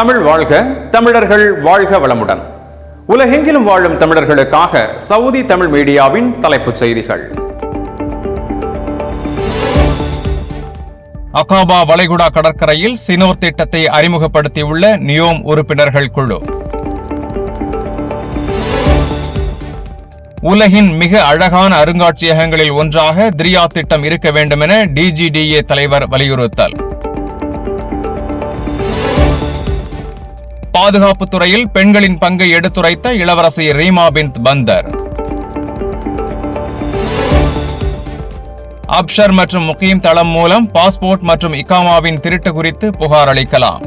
தமிழ் வாழ்க தமிழர்கள் வாழ்க வளமுடன். உலகெங்கிலும் வாழும் தமிழர்களுக்காக சவுதி தமிழ் மீடியாவின் தலைப்புச் செய்திகள். அகாபா வளைகுடா கடற்கரையில் சினோர் திட்டத்தை அறிமுகப்படுத்தியுள்ள நியோம் உறுப்பினர்கள் குழு. உலகின் மிக அழகான அருங்காட்சியகங்களில் ஒன்றாக திரியா திட்டம் இருக்க வேண்டும் என டிஜிடிஏ தலைவர் வலியுறுத்தல். பாதுகாப்பு துறையில் பெண்களின் பங்கை எடுத்துரைத்த இளவரசி ரீமா பின் பந்தர். அப்ஷர் மற்றும் முகீம் தளம் மூலம் பாஸ்போர்ட் மற்றும் இகாமாவின் திருட்டு குறித்து புகார் அளிக்கலாம்.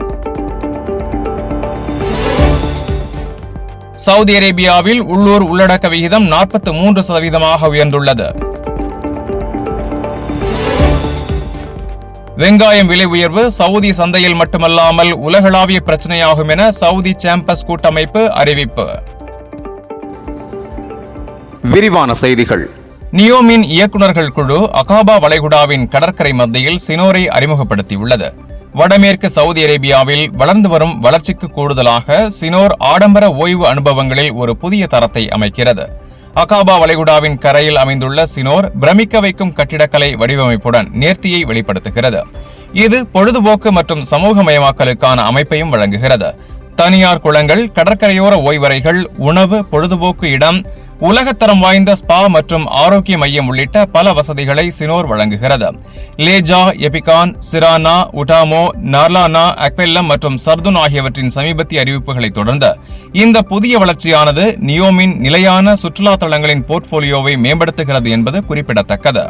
சவுதி அரேபியாவில் உள்ளூர் உள்ளடக்க விகிதம் நாற்பத்தி மூன்று சதவீதமாக உயர்ந்துள்ளது. வெங்காயம் விலை உயர்வு சவுதி சந்தையில் மட்டுமல்லாமல் உலகளாவிய பிரச்சனையாகும் என சவுதி சாம்பஸ் கூட்டமைப்பு அறிவிப்பு. விரிவான செய்திகள். நியோமின் இயக்குநர்கள் குழு அகாபா வளைகுடாவின் கடற்கரை மத்தியில் சினோரை அறிமுகப்படுத்தியுள்ளது. வடமேற்கு சவுதி அரேபியாவில் வளர்ந்து வரும் வளர்ச்சிக்கு கூடுதலாக சினோர் ஆடம்பர ஓய்வு அனுபவங்களில் ஒரு புதிய தரத்தை அமைக்கிறது. அகாபா வளைகுடாவின் கரையில் அமைந்துள்ள சினோர் பிரமிக்க வைக்கும் கட்டிடக்கலை வடிவமைப்புடன் நேர்த்தியை வெளிப்படுத்துகிறது. இது பொழுதுபோக்கு மற்றும் சமூகமயமாக்கலுக்கான அமைப்பையும் வழங்குகிறது. தனியார் குளங்கள் கடற்கரையோர ஓய்வறைகள் உணவு பொழுதுபோக்கு இடம் உலகத்தரம் வாய்ந்த ஸ்பா மற்றும் ஆரோக்கிய மையம் உள்ளிட்ட பல வசதிகளை சினோர் வழங்குகிறது. லேஜா எபிகான் சிரானா உடாமோ நார்லானா அக்வெல்லம் மற்றும் சர்துன் ஆகியவற்றின் சமீபத்திய அறிவிப்புகளை தொடர்ந்து இந்த புதிய வளர்ச்சியானது நியோமின் நிலையான சுற்றுலா தளங்களின் போர்ட்போலியோவை மேம்படுத்துகிறது என்பது குறிப்பிடத்தக்கது.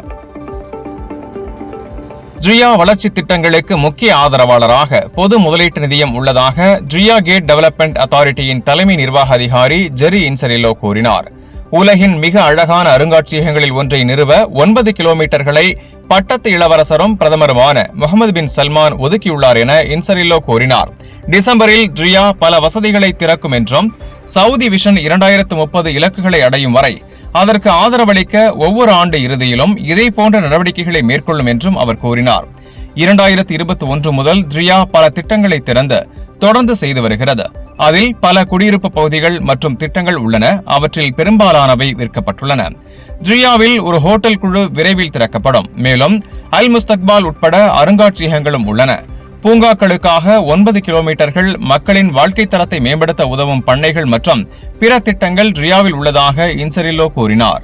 ஜியா வளர்ச்சி திட்டங்களுக்கு முக்கிய ஆதரவாளராக பொது முதலீட்டு நிதியம் உள்ளதாக ஜியா கேட் டெவலப்மெண்ட் அத்தாரிட்டியின் தலைமை நிர்வாக அதிகாரி ஜெரி இன்சரிலோ கூறினார். உலகின் மிக அழகான அருங்காட்சியகங்களில் ஒன்றை நிறுவ ஒன்பது கிலோமீட்டர்களை பட்டத்து இளவரசரும் பிரதமருமான முகமது பின் சல்மான் ஒதுக்கியுள்ளார் என இன்சரில்லோ கூறினார். டிசம்பரில் ட்ரியா பல வசதிகளை திறக்கும் என்றும் சவுதி விஷன் இரண்டாயிரத்து முப்பது இலக்குகளை அடையும் வரை அதற்கு ஆதரவளிக்க ஒவ்வொரு ஆண்டு இறுதியிலும் இதே போன்ற நடவடிக்கைகளை மேற்கொள்ளும் என்றும் அவர் கூறினார். இரண்டாயிரத்தி இருபத்தி ஒன்று முதல் ட்ரியா பல திட்டங்களை திறந்து தொடர்ந்து செய்து வருகிறது. அதில் பல குடியிருப்பு பகுதிகள் மற்றும் திட்டங்கள் உள்ளன. அவற்றில் பெரும்பாலானவை விற்கப்பட்டுள்ளன. ட்ரியாவில் ஒரு ஹோட்டல் குழு விரைவில் திறக்கப்படும். மேலும் அல் முஸ்தக்பால் உட்பட அருங்காட்சியகங்களும் உள்ளன. பூங்காக்களுக்காக ஒன்பது கிலோமீட்டர்கள் மக்களின் வாழ்க்கை தரத்தை மேம்படுத்த உதவும் பண்ணைகள் மற்றும் பிற திட்டங்கள் ரியாவில் உள்ளதாக இன்சரில்லோ கூறினார்.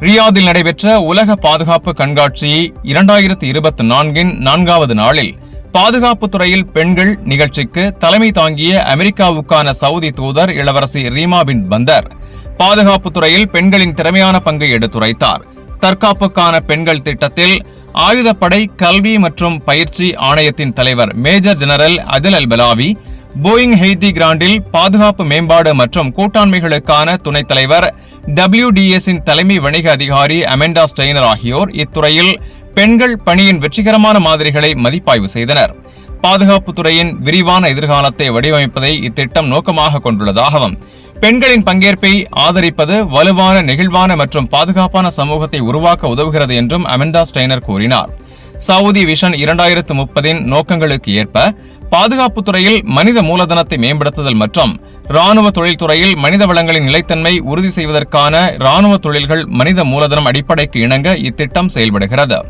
ரியாதில் நடைபெற்ற உலக பாதுகாப்பு கண்காட்சி இரண்டாயிரத்தி இருபத்தி நான்கின் நான்காவது நாளில் பாதுகாப்பு துறையில் பெண்கள் நிகழ்ச்சிக்கு தலைமை தாங்கிய அமெரிக்காவுக்கான சவுதி தூதர் இளவரசி ரீமா பின் பந்தர் பாதுகாப்பு துறையில் பெண்களின் திறமையான பங்கை எடுத்துரைத்தார். தற்காப்புக்கான பெண்கள் திட்டத்தில் ஆயுதப்படை கல்வி மற்றும் பயிற்சி ஆணையத்தின் தலைவர் மேஜர் ஜெனரல் அதில் அல் பலாவி போயிங் ஹெய்டி கிராண்டில் பாதுகாப்பு மேம்பாடு மற்றும் கூட்டாண்மைகளுக்கான துணைத் தலைவர் டபிள்யூடிஎஸின் தலைமை வணிக அதிகாரி அமெண்டா ஸ்டெய்னர் ஆகியோர் இத்துறையில் பெண்கள் பணியின் வெற்றிகரமான மாதிரிகளை மதிப்பாய்வு செய்தனர். பாதுகாப்புத்துறையின் விரிவான எதிர்காலத்தை வடிவமைப்பதை இத்திட்டம் நோக்கமாக கொண்டுள்ளதாகவும் பெண்களின் பங்கேற்பை ஆதரிப்பது வலுவான நெகிழ்வான மற்றும் பாதுகாப்பான சமூகத்தை உருவாக்க உதவுகிறது என்றும் அமெண்டா ஸ்டெய்னர் கூறினார். சவுதி விஷன் இரண்டாயிரத்து முப்பதின் நோக்கங்களுக்கு ஏற்ப பாதுகாப்பு துறையில் மனித மூலதனத்தை மேம்படுத்துதல் மற்றும் ராணுவ தொழில்துறையில் மனித வளங்களின் நிலைத்தன்மை உறுதி செய்வதற்கான ராணுவ தொழில்கள் மனித மூலதனம் அடிப்படைக்கு இணங்க இத்திட்டம் செயல்படுகிறது.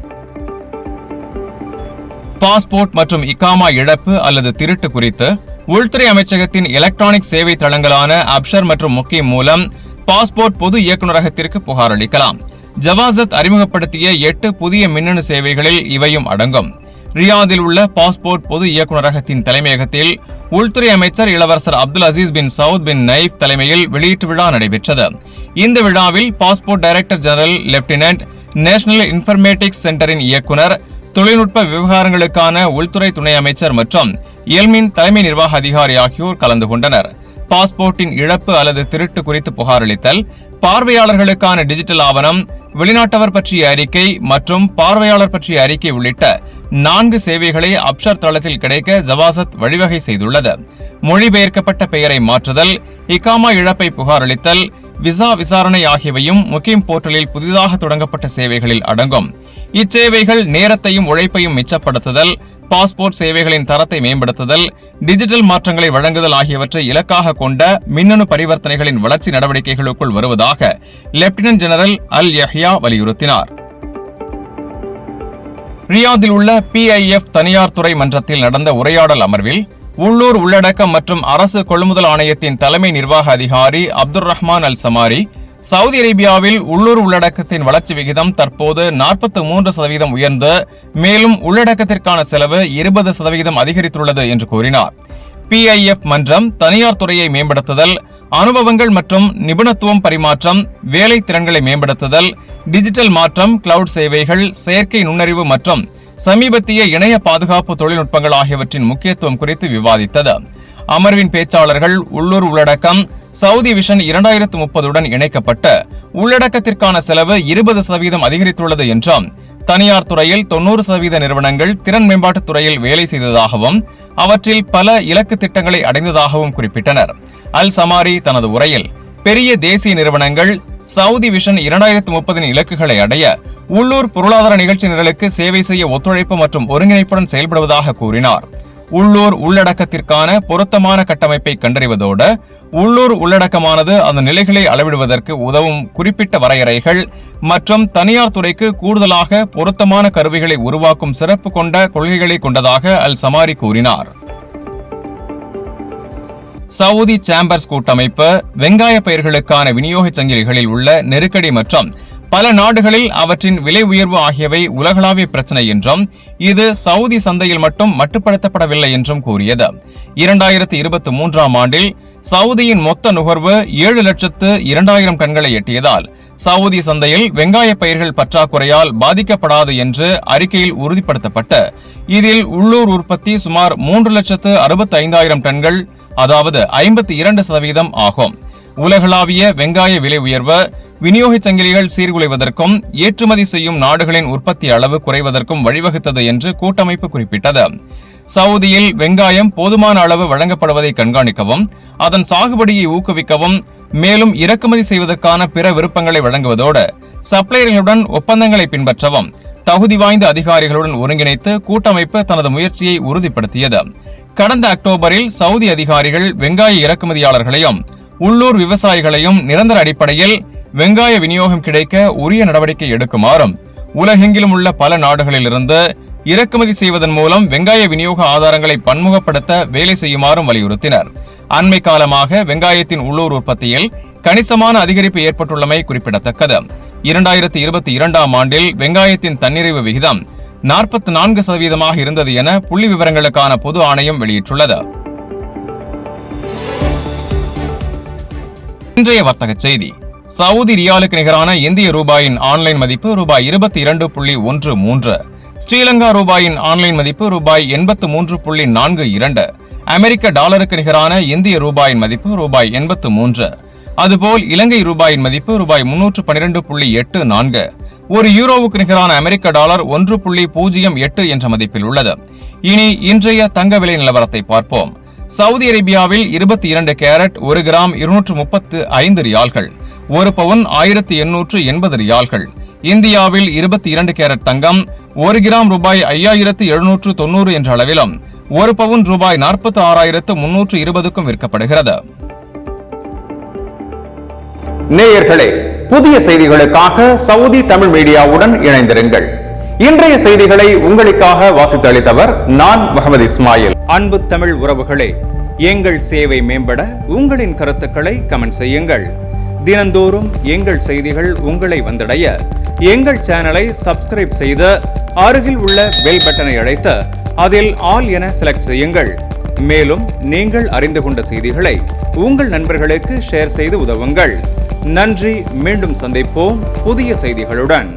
பாஸ்போர்ட் மற்றும் இக்காமா இழப்பு அல்லது திருட்டு குறித்து உள்துறை அமைச்சகத்தின் எலக்ட்ரானிக் சேவை தளங்களான அப்ஷர் மற்றும் முக்கிய மூலம் பாஸ்போர்ட் பொது இயக்குநரகத்திற்கு புகார் அளிக்கலாம். ஜவாசத் அறிமுகப்படுத்திய எட்டு புதிய மின்னணு சேவைகளில் இவையும் அடங்கும். ரியாதில் உள்ள பாஸ்போர்ட் பொது இயக்குநரகத்தின் தலைமையகத்தில் உள்துறை அமைச்சர் இளவரசர் Abdul Aziz bin Saud bin Naif தலைமையில் வெளியீட்டு விழா நடைபெற்றது. இந்த விழாவில் passport director general lieutenant national informatics சென்டரின் இயக்குனர் தொழில்நுட்ப விவகாரங்களுக்கான உள்துறை துணை அமைச்சர் மற்றும் எல்மின் தலைமை நிர்வாக அதிகாரி ஆகியோர் கலந்து கொண்டனர். பாஸ்போர்ட்டின் இழப்பு அல்லது திருட்டு குறித்து புகாரளித்தல் பார்வையாளர்களுக்கான டிஜிட்டல் ஆவணம் வெளிநாட்டவர் பற்றிய அறிக்கை மற்றும் பார்வையாளர் பற்றிய அறிக்கை உள்ளிட்ட நான்கு சேவைகளை அப்ஷர் தளத்தில் கிடைக்க ஜவாசத் வழிவகை செய்துள்ளது. மொழிபெயர்க்கப்பட்ட பெயரை மாற்றுதல் இகாமா இழப்பை புகாரளித்தல் விசா விசாரணை ஆகியவையும் முக்கிம் போர்ட்டலில் புதிதாக தொடங்கப்பட்ட சேவைகளில் அடங்கும். இச்சேவைகள் நேரத்தையும் உழைப்பையும் மிச்சப்படுத்துதல் பாஸ்போர்ட் சேவைகளின் தரத்தை மேம்படுத்துதல் டிஜிட்டல் மாற்றங்களை வழங்குதல் ஆகியவற்றை இலக்காக கொண்ட மின்னணு பரிவர்த்தனைகளின் வளர்ச்சி நடவடிக்கைகளுக்குள் வருவதாக லெப்டினன்ட் ஜெனரல் அல் யஹ்யா வலியுறுத்தினார். ரியாதில் உள்ள பிஐஎஃப் தனியார் துறை மன்றத்தில் நடந்த உரையாடல் அமர்வில் உள்ளூர் உள்ளடக்கம் மற்றும் அரசு கொள்முதல் ஆணையத்தின் தலைமை நிர்வாக அதிகாரி Abdul Rahman al Samari Saudi அரேபியாவில் உள்ளூர் உள்ளடக்கத்தின் வளர்ச்சி விகிதம் தற்போது நாற்பத்தி மூன்று சதவீதம் உயர்ந்து மேலும் உள்ளடக்கத்திற்கான செலவு இருபது சதவீதம் அதிகரித்துள்ளது என்று கூறினார். பிஐஎஃப் மன்றம் தனியார் துறையை மேம்படுத்துதல் அனுபவங்கள் மற்றும் நிபுணத்துவம் பரிமாற்றம் வேலை திறன்களை மேம்படுத்துதல் டிஜிட்டல் மாற்றம் கிளவுட் சேவைகள் செயற்கை நுண்ணறிவு மற்றும் சமீபத்திய இணைய பாதுகாப்பு தொழில்நுட்பங்கள் ஆகியவற்றின் முக்கியத்துவம் குறித்து விவாதித்தது. அமர்வின் பேச்சாளர்கள் உள்ளூர் உள்ளடக்கம் சவுதி விஷன் இரண்டாயிரத்து முப்பதுடன் இணைக்கப்பட்டு உள்ளடக்கத்திற்கான செலவு இருபது சதவீதம் அதிகரித்துள்ளது என்றும் தனியார் துறையில் தொன்னூறு சதவீத நிறுவனங்கள் திறன் மேம்பாட்டுத் துறையில் வேலை செய்ததாகவும் அவற்றில் பல இலக்கு திட்டங்களை அடைந்ததாகவும் குறிப்பிட்டனர். அல் சமாரி தனது உரையில் பெரிய தேசிய நிறுவனங்கள் சவுதி விஷன் இரண்டாயிரத்து முப்பதின் இலக்குகளை அடைய உள்ளூர் பொருளாதார நிகழ்ச்சி நிரலுக்கு சேவை செய்ய ஒத்துழைப்பு மற்றும் ஒருங்கிணைப்புடன் செயல்படுவதாக கூறினார். உள்ளூர் உள்ளடக்கத்திற்கான பொருத்தமான கட்டமைப்பை கண்டறிவதோடு உள்ளூர் உள்ளடக்கமானது அந்த நிலைகளை அளவிடுவதற்கு உதவும் குறிப்பிட்ட வரையறைகள் மற்றும் தனியார் துறைக்கு கூடுதலாக பொருத்தமான கருவிகளை உருவாக்கும் சிறப்பு கொண்ட கொள்கைகளை கொண்டதாக அல் சமாரி கூறினார். சவுதி சாம்பர்ஸ் கூட்டமைப்பு வெங்காய பயிர்களுக்கான விநியோக சங்கிலிகளில் உள்ள நெருக்கடி மற்றும் பல நாடுகளில் அவற்றின் விலை உயர்வு ஆகியவை உலகளாவிய பிரச்சனை என்றும் இது சவுதி சந்தையில் மட்டும் மட்டுப்படுத்தப்படவில்லை என்றும் கூறியது. இரண்டாயிரத்தி இருபத்தி மூன்றாம் ஆண்டில் சவுதியின் மொத்த நுகர்வு ஏழு லட்சத்து இரண்டாயிரம் கண்களை எட்டியதால் சவுதி சந்தையில் வெங்காய பயிர்கள் பற்றாக்குறையால் பாதிக்கப்படாது என்று அறிக்கையில் உறுதிப்படுத்தப்பட்டு இதில் உள்ளூர் உற்பத்தி சுமார் மூன்று லட்சத்து அறுபத்தி ஐந்தாயிரம் டன்கள் அதாவது ஐம்பத்தி இரண்டு சதவீதம் ஆகும். உலகளாவிய வெங்காய விலை உயர்வு விநியோக சங்கிலிகள் சீர்குலைவதற்கும் ஏற்றுமதி செய்யும் நாடுகளின் உற்பத்தி அளவு குறைவதற்கும் வழிவகுத்தது என்று கூட்டமைப்பு குறிப்பிட்டது. சவுதியில் வெங்காயம் போதுமான அளவு வழங்கப்படுவதை கண்காணிக்கவும் அதன் சாகுபடியை ஊக்குவிக்கவும் மேலும் இறக்குமதி செய்வதற்கான பிற விருப்பங்களை வழங்குவதோடு சப்ளையர்களுடன் ஒப்பந்தங்களை பின்பற்றவும் தகுதி வாய்ந்த அதிகாரிகளுடன் ஒருங்கிணைத்து கூட்டமைப்பு தனது முயற்சியை உறுதிப்படுத்தியது. கடந்த அக்டோபரில் சவுதி அதிகாரிகள் வெங்காய இறக்குமதியாளர்களையும் உள்ளூர் விவசாயிகளையும் நிரந்தர அடிப்படையில் வெங்காய விநியோகம் கிடைக்க உரிய நடவடிக்கை எடுக்குமாறும் உலகெங்கிலும் உள்ள பல நாடுகளிலிருந்து இறக்குமதி செய்வதன் மூலம் வெங்காய விநியோக ஆதாரங்களை பன்முகப்படுத்த வேலை செய்யுமாறும் வலியுறுத்தினர். அண்மை காலமாக வெங்காயத்தின் உள்ளூர் உற்பத்தியில் கணிசமான அதிகரிப்பு ஏற்பட்டுள்ளமை குறிப்பிடத்தக்கது. இரண்டாயிரத்தி இருபத்தி இரண்டாம் ஆண்டில் வெங்காயத்தின் தன்னிறைவு விகிதம் நாற்பத்தி நான்கு சதவீதமாக இருந்தது என புள்ளி விவரங்களுக்கான பொது ஆணையம் வெளியிட்டுள்ளது. இன்றைய வர்த்தக செய்தி. சவுதி ரியாலுக்கு நிகரான இந்திய ரூபாயின் ஆன்லைன் மதிப்பு ரூபாய் இருபத்தி இரண்டு புள்ளி ஒன்று மூன்று. ஸ்ரீலங்கா ரூபாயின் ஆன்லைன் மதிப்பு ரூபாய் எண்பத்து மூன்று புள்ளி நான்கு இரண்டு. அமெரிக்க டாலருக்கு நிகரான இந்திய ரூபாயின் மதிப்பு ரூபாய் எண்பத்து மூன்று. அதுபோல் இலங்கை ரூபாயின் மதிப்பு ரூபாய் முன்னூற்று பன்னிரண்டு புள்ளி எட்டு நான்கு. ஒரு யூரோவுக்கு நிகரான அமெரிக்க டாலர் ஒன்று புள்ளி பூஜ்ஜியம் எட்டு என்ற மதிப்பில் உள்ளது. இனி இன்றைய தங்க விலை நிலவரத்தை பார்ப்போம். சவுதி அரேபியாவில் இருபத்தி இரண்டு கேரட் ஒரு கிராம் இருநூற்று முப்பத்து ஐந்து ரியால்கள் ஒரு பவுன் ஆயிரத்தி எண்ணூற்று எண்பது ரியால்கள். இந்தியாவில் இருபத்தி இரண்டு கேரட் தங்கம் ஒரு கிராம் ரூபாய் ஐயாயிரத்து எழுநூற்று தொன்னூறு என்ற அளவிலும் ஒரு பவுன் ரூபாய் நாற்பத்தி ஆறாயிரத்து முன்னூற்று இருபதுக்கும் விற்கப்படுகிறது. நேயர்களே புதிய செய்திகளுக்காக சவுதி தமிழ் மீடியாவுடன் இணைந்திருங்கள். இன்றைய செய்திகளை உங்களுக்காக வாசித்து அளித்தவர் நான் முகமது இஸ்மாயில். அன்பு தமிழ் உறவுகளே எங்கள் சேவை மேம்பட உங்களின் கருத்துக்களை கமெண்ட் செய்யுங்கள். தினந்தோறும் எங்கள் செய்திகள் உங்களை வந்தடைய எங்கள் சேனலை சப்ஸ்கிரைப் செய்து அருகில் உள்ள பெல் பட்டனை அழைத்து அதில் ஆல் என செலக்ட் செய்யுங்கள். மேலும் நீங்கள் அறிந்து கொண்ட செய்திகளை உங்கள் நண்பர்களுக்கு ஷேர் செய்து உதவுங்கள். நன்றி மீண்டும் சந்திப்போம் புதிய செய்திகளுடன்.